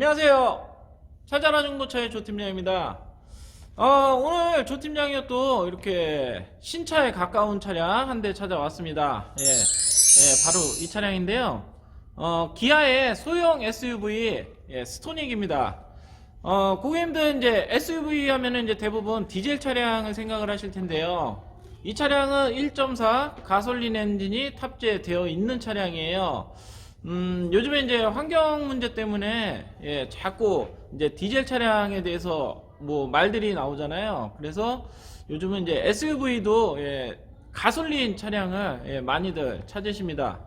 안녕하세요. 찾아라 중고차의 조 팀장입니다. 어, 오늘 조 팀장이 또 이렇게 신차에 가까운 차량 한 대 찾아왔습니다. 예, 예, 바로 이 차량인데요. 어, 기아의 소형 SUV 예, 스토닉입니다. 어, 고객님들 이제 SUV 하면은 이제 대부분 디젤 차량을 생각을 하실 텐데요. 이 차량은 1.4 가솔린 엔진이 탑재되어 있는 차량이에요. 음, 요즘에 이제 환경 문제 때문에 예, 자꾸 이제 디젤 차량에 대해서 뭐 말들이 나오잖아요. 그래서 요즘은 이제 SUV도 예, 가솔린 차량을 예, 많이들 찾으십니다.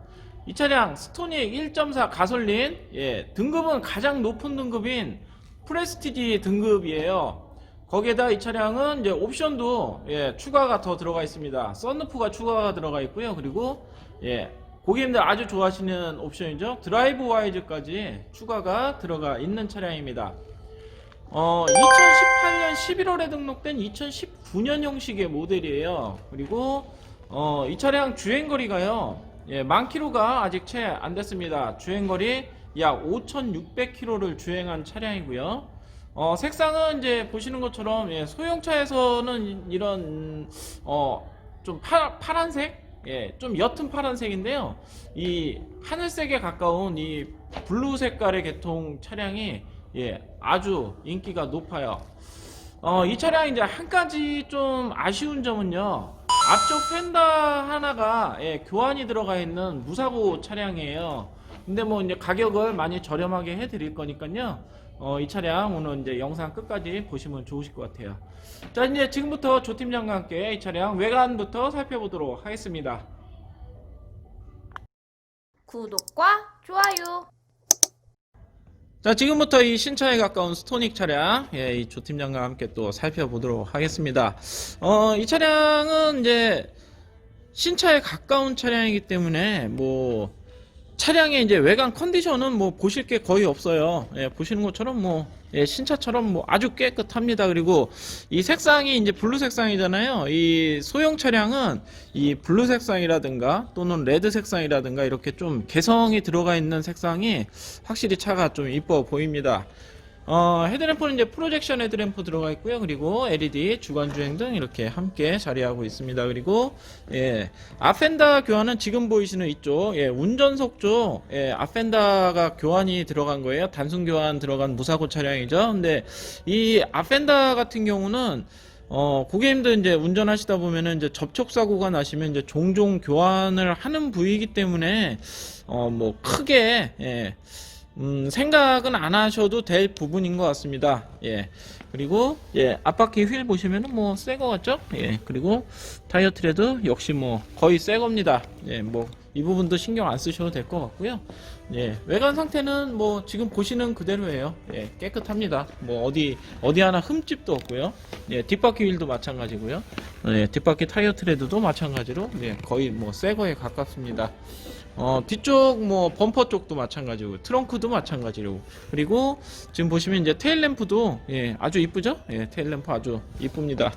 이 차량 스토닉 1.4 가솔린 예, 등급은 가장 높은 등급인 프레스티지 등급이에요. 거기에다 이 차량은 이제 옵션도 예, 추가가 더 들어가 있습니다. 썬루프가 추가가 들어가 있고요. 그리고 예, 고객님들 아주 좋아하시는 옵션이죠. 드라이브 와이즈까지 추가가 들어가 있는 차량입니다. 어, 2018년 11월에 등록된 2019년 형식의 모델이에요. 그리고 어, 이 차량 주행거리가요. 예, 만 킬로가 아직 채 안 됐습니다. 주행거리 약 5,600km를 주행한 차량이고요. 어, 색상은 이제 보시는 것처럼 예, 소형차에서는 이런 음, 어, 좀 파, 파란색 예, 좀 옅은 파란색인데요. 이 하늘색에 가까운 이 블루 색깔의 계통 차량이 예, 아주 인기가 높아요. 어, 이 차량 이제 한 가지 좀 아쉬운 점은요. 앞쪽 펜더 하나가 예, 교환이 들어가 있는 무사고 차량이에요. 근데 뭐 이제 가격을 많이 저렴하게 해드릴 거니까요. 어, 이 차량 오늘 이제 영상 끝까지 보시면 좋으실 것 같아요. 자, 이제 지금부터 조 팀장과 함께 이 차량 외관부터 살펴보도록 하겠습니다. 구독과 좋아요. 자, 지금부터 이 신차에 가까운 스토닉 차량, 예, 이 조 팀장과 함께 또 살펴보도록 하겠습니다. 어, 이 차량은 이제 신차에 가까운 차량이기 때문에 뭐 차량의 이제 외관 컨디션은 뭐 보실 게 거의 없어요. 예, 보시는 것처럼 뭐 예, 신차처럼 뭐 아주 깨끗합니다. 그리고 이 색상이 이제 블루 색상이잖아요. 이 소형 차량은 이 블루 색상이라든가 또는 레드 색상이라든가 이렇게 좀 개성이 들어가 있는 색상이 확실히 차가 좀 이뻐 보입니다. 어, 헤드램프는 이제 프로젝션 헤드램프 들어가 있고요. 그리고 LED 주간 주행 등 이렇게 함께 자리하고 있습니다. 그리고 예, 아펜다 교환은 지금 보이시는 이쪽 예, 운전석 쪽 예, 아펜다가 교환이 들어간 거예요. 단순 교환 들어간 무사고 차량이죠. 근데 이 아펜다 같은 경우는 어, 고객님들 이제 운전하시다 보면은 이제 접촉 사고가 나시면 이제 종종 교환을 하는 부위이기 때문에 어, 뭐 크게 예, 음, 생각은 안 하셔도 될 부분인 것 같습니다. 예. 그리고, 예, 앞바퀴 휠 보시면은 뭐, 새 거 같죠? 예. 그리고, 타이어 트레드 역시 뭐, 거의 새 겁니다. 예, 뭐, 이 부분도 신경 안 쓰셔도 될 것 같고요. 예, 외관 상태는 뭐, 지금 보시는 그대로예요. 예, 깨끗합니다. 뭐, 어디, 어디 하나 흠집도 없고요. 예, 뒷바퀴 휠도 마찬가지고요. 예, 뒷바퀴 타이어 트레드도 마찬가지로, 예, 거의 뭐, 새 거에 가깝습니다. 어, 뒤쪽 뭐 범퍼 쪽도 마찬가지고 트렁크도 마찬가지로 그리고 지금 보시면 이제 테일 램프도 예, 아주 이쁘죠? 예, 테일 램프 아주 이쁩니다.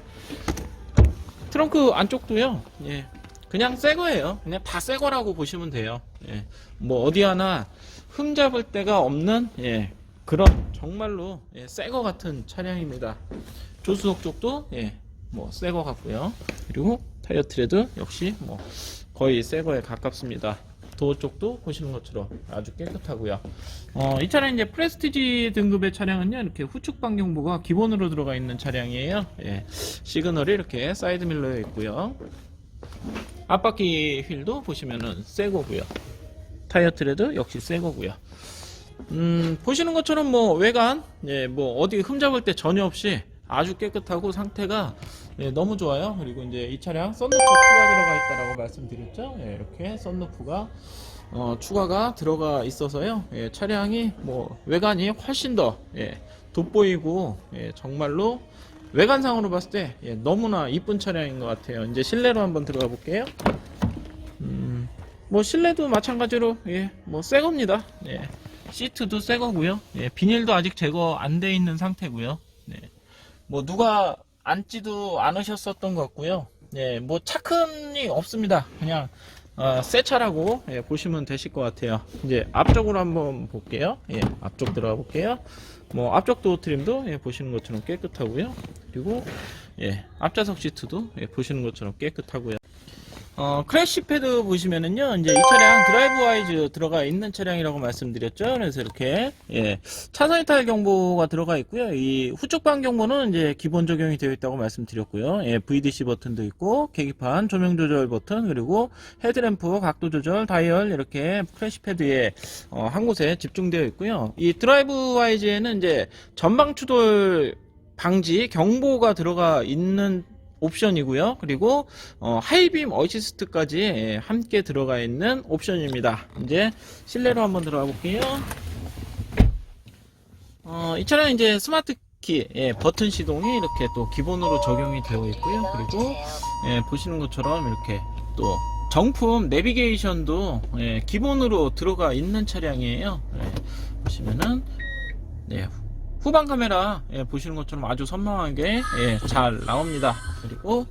트렁크 안쪽도요. 예. 그냥 새 거예요. 그냥 다 새 거라고 보시면 돼요. 예. 뭐 어디 하나 흠 잡을 데가 없는 예. 그런 정말로 예, 새거 같은 차량입니다. 조수석 쪽도 예. 뭐새거 같고요. 그리고 타이어 트레드 역시 뭐 거의 새 거에 가깝습니다. 도어 쪽도 보시는 것처럼 아주 깨끗하고요. 어, 이 차량 이제 프레스티지 등급의 차량은요 이렇게 후측 방경부가 기본으로 들어가 있는 차량이에요. 예, 시그널이 이렇게 사이드 밀러에 있고요. 앞바퀴 휠도 보시면은 새 거고요. 타이어 트레드 역시 새 거고요. 음, 보시는 것처럼 뭐 외관, 예, 뭐 어디 흠잡을 때 전혀 없이 아주 깨끗하고 상태가 예, 너무 좋아요. 그리고 이제 이 차량 썬루프 추가 들어가 있다라고 말씀드렸죠. 예, 이렇게 썬루프가 어, 추가가 들어가 있어서요. 예, 차량이 뭐 외관이 훨씬 더 예, 돋보이고 예, 정말로 외관상으로 봤을 때 예, 너무나 이쁜 차량인 것 같아요. 이제 실내로 한번 들어가 볼게요. 음, 뭐 실내도 마찬가지로 예, 뭐새 겁니다. 예, 시트도 새 거고요. 예, 비닐도 아직 제거 안 돼 있는 상태고요. 네. 뭐 누가 앉지도 않으셨었던 것 같고요. 예, 뭐 차큰이 없습니다. 그냥 어, 새 차라고 예, 보시면 되실 것 같아요. 이제 앞쪽으로 한번 볼게요. 예, 앞쪽 들어가 볼게요. 뭐 앞쪽 도어 트림도 예, 보시는 것처럼 깨끗하고요. 그리고 예, 앞좌석 시트도 예, 보시는 것처럼 깨끗하고요. 어, 크래시 패드 보시면은요, 이제 이 차량 드라이브 와이즈 들어가 있는 차량이라고 말씀드렸죠. 그래서 이렇게, 예, 차선 이탈 경보가 들어가 있고요. 이 후쪽 방 경보는 이제 기본 적용이 되어 있다고 말씀드렸고요. 예, VDC 버튼도 있고, 계기판, 조명 조절 버튼, 그리고 헤드램프, 각도 조절, 다이얼, 이렇게 크래시 패드에, 어, 한 곳에 집중되어 있고요. 이 드라이브 와이즈에는 이제 전방 추돌 방지 경보가 들어가 있는 옵션이고요. 그리고 어, 하이빔 어시스트까지 예, 함께 들어가 있는 옵션입니다. 이제 실내로 한번 들어가 볼게요. 어, 이 차량 이제 스마트 키 예, 버튼 시동이 이렇게 또 기본으로 적용이 되어 있고요. 그리고 예, 보시는 것처럼 이렇게 또 정품 내비게이션도 예, 기본으로 들어가 있는 차량이에요. 예, 보시면은 네, 후방 카메라 예, 보시는 것처럼 아주 선명하게 예, 잘 나옵니다. 그리고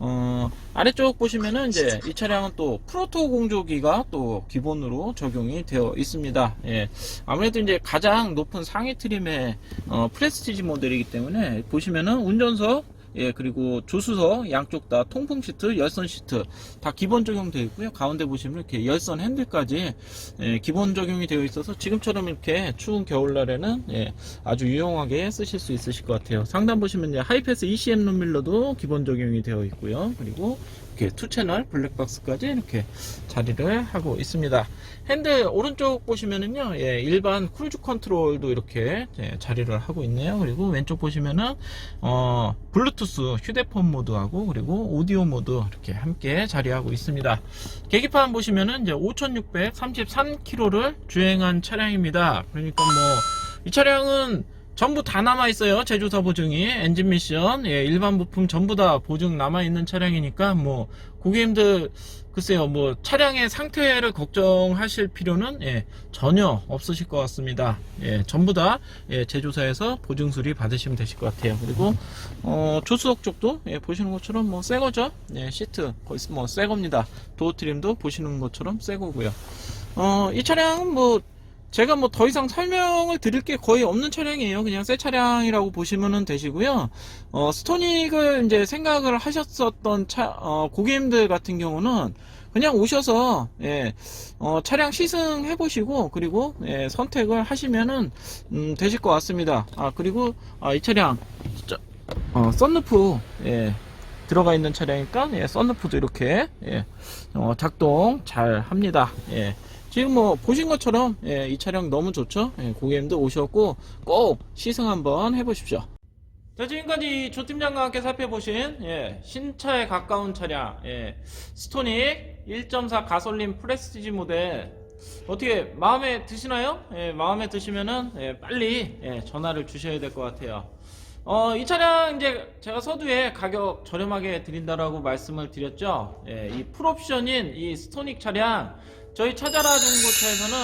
어, 아래쪽 보시면은 이제 이 차량은 또 프로토 공조기가 또 기본으로 적용이 되어 있습니다. 예, 아무래도 이제 가장 높은 상위 트림의 어, 프레스티지 모델이기 때문에 보시면은 운전석 예, 그리고 조수석 양쪽 다 통풍 시트, 열선 시트 다 기본 적용 되어 있고요. 가운데 보시면 이렇게 열선 핸들까지 예, 기본 적용이 되어 있어서 지금처럼 이렇게 추운 겨울날에는 예, 아주 유용하게 쓰실 수 있으실 것 같아요. 상단 보시면 이제 하이패스 ECM 룸밀러도 기본 적용이 되어 있고요. 그리고 이렇게 투 채널 블랙박스까지 이렇게 자리를 하고 있습니다. 핸들 오른쪽 보시면은요, 예, 일반 크루즈 컨트롤도 이렇게 예, 자리를 하고 있네요. 그리고 왼쪽 보시면은 어, 블루투스 휴대폰 모드하고 그리고 오디오 모드 이렇게 함께 자리하고 있습니다. 계기판 보시면은 이제 5,633km를 주행한 차량입니다. 그러니까 뭐 이 차량은 전부 다 남아 있어요. 제조사 보증이 엔진 미션, 예, 일반 부품 전부 다 보증 남아 있는 차량이니까 뭐 고객님들 글쎄요, 뭐 차량의 상태를 걱정하실 필요는 예, 전혀 없으실 것 같습니다. 예, 전부 다 예, 제조사에서 보증 수리 받으시면 되실 것 같아요. 그리고 어, 조수석 쪽도 예, 보시는 것처럼 뭐 새 거죠. 예, 시트 거의 뭐 새 겁니다. 도어 트림도 보시는 것처럼 새 거고요. 어, 이 차량은 뭐 제가 뭐 더 이상 설명을 드릴 게 거의 없는 차량이에요. 그냥 새 차량이라고 보시면 되시고요. 어, 스토닉을 이제 생각을 하셨었던 차, 어, 고객님들 같은 경우는 그냥 오셔서, 예, 어, 차량 시승해 보시고, 그리고, 예, 선택을 하시면은, 음, 되실 것 같습니다. 아, 그리고, 아, 이 차량, 어, 썬루프, 예, 들어가 있는 차량이니까, 예, 썬루프도 이렇게, 예, 어, 작동 잘 합니다. 예. 지금 뭐 보신 것처럼 예, 이 차량 너무 좋죠. 예, 고객님들 오셨고 꼭 시승 한번 해보십시오. 자 지금까지 조 팀장과 함께 살펴보신 예, 신차에 가까운 차량 예, 스토닉 1.4 가솔린 프레스티지 모델 어떻게 마음에 드시나요? 예, 마음에 드시면은 예, 빨리 예, 전화를 주셔야 될 것 같아요. 어, 이 차량 이제 제가 서두에 가격 저렴하게 드린다라고 말씀을 드렸죠. 예, 이 풀옵션인 이 스토닉 차량 저희 찾아라 중고차에서는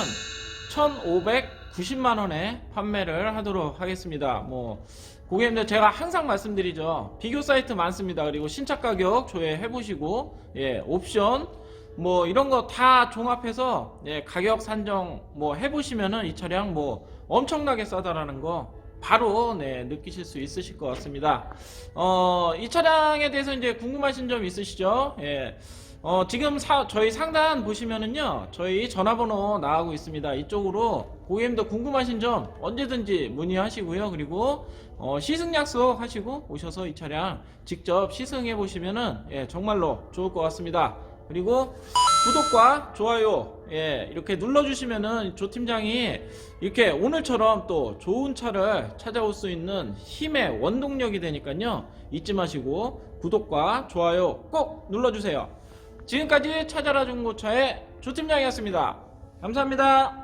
1,590만 원에 판매를 하도록 하겠습니다. 뭐 고객님들 제가 항상 말씀드리죠. 비교 사이트 많습니다. 그리고 신차 가격 조회해 보시고 예, 옵션 뭐 이런 거 다 종합해서 예, 가격 산정 뭐 해보시면은 이 차량 뭐 엄청나게 싸다라는 거 바로 네, 느끼실 수 있으실 것 같습니다. 어, 이 차량에 대해서 이제 궁금하신 점 있으시죠? 예. 어, 지금 사- 저희 상단 보시면은요, 저희 전화번호 나가고 있습니다. 이쪽으로 고객님들 궁금하신 점 언제든지 문의하시고요. 그리고 어, 시승 약속 하시고 오셔서 이 차량 직접 시승해 보시면은 예, 정말로 좋을 것 같습니다. 그리고 구독과 좋아요 예, 이렇게 눌러주시면은 조 팀장이 이렇게 오늘처럼 또 좋은 차를 찾아올 수 있는 힘의 원동력이 되니까요 잊지 마시고 구독과 좋아요 꼭 눌러주세요 지금까지 찾아라 중고차의 조 팀장이었습니다. 감사합니다